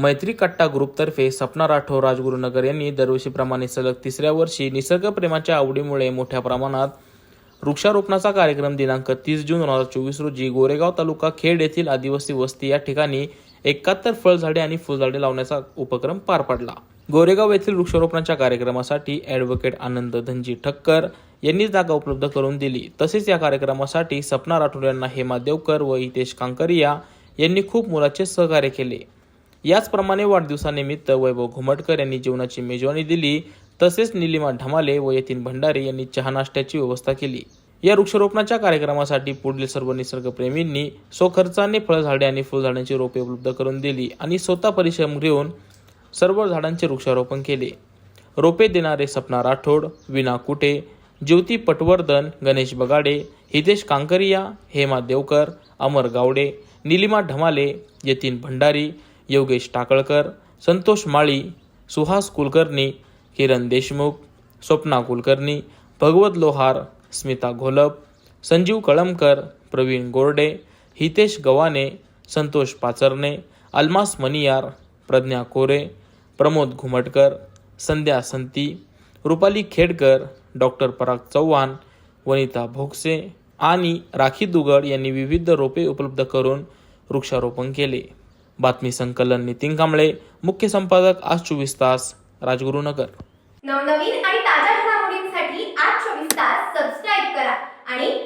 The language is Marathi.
मैत्री कट्टा ग्रुपतर्फे सपना राठोड राजगुरुनगर यांनी दरवर्षीप्रमाणे सलग तिसऱ्या वर्षी निसर्गप्रेमाच्या आवडीमुळे मोठ्या प्रमाणात वृक्षारोपणाचा कार्यक्रम दिनांक तीस जून दोन हजार चोवीस रोजी गोरेगाव तालुका खेड येथील आदिवासी वस्ती या ठिकाणी एकाहत्तर फळझाडे आणि फुलझाडे लावण्याचा उपक्रम पार पडला. गोरेगाव येथील वृक्षारोपणाच्या कार्यक्रमासाठी ॲडव्होकेट आनंद धनजी ठक्कर यांनी जागा उपलब्ध करून दिली. तसेच या कार्यक्रमासाठी सपना राठोड यांना हेमा देवकर व हितेश कांकरिया यांनी खूप मोलाचे सहकार्य केले. याचप्रमाणे वाढदिवसानिमित्त वैभव घुमटकर यांनी जेवणाची मेजवानी दिली. तसेच निलिमा ढमाले व यतीन भंडारे यांनी चहा नाश्त्याची व्यवस्था केली. या वृक्षारोपणाच्या कार्यक्रमासाठी पुढील सर्व निसर्गप्रेमींनी स्वखर्चाने फळझाडे आणि फुलझाडांची रोपे उपलब्ध करून दिली आणि स्वतः परिश्रम घेऊन सर्व झाडांचे वृक्षारोपण केले. रोपे देणारे सपना राठोड विना कुटे ज्योती पटवर्धन गणेश बगाडे हितेश कांकरिया हेमा देवकर अमर गावडे निलिमा ढमाले यतीन भंडारी योगेश टाकळकर संतोष माळी सुहास कुलकर्णी किरण देशमुख स्वप्ना कुलकर्णी भगवत लोहार स्मिता घोलप संजीव कळमकर प्रवीण गोरडे हितेश गवाने संतोष पाचरणे अल्मास मनियार प्रज्ञा कोरे प्रमोद घुमटकर संध्या संती रुपाली खेडकर डॉक्टर पराग चव्हाण वनिता भोगसे आणि राखी दुगड यांनी विविध रोपे उपलब्ध करून वृक्षारोपण केले. बातमी संकलन नितीन कांबळे मुख्य संपादक आज चोवीस तास राजगुरुनगर. नवनवीन आणि ताज्या घडामोडींसाठी आज चोवीस तास सबस्क्राईब करा आणि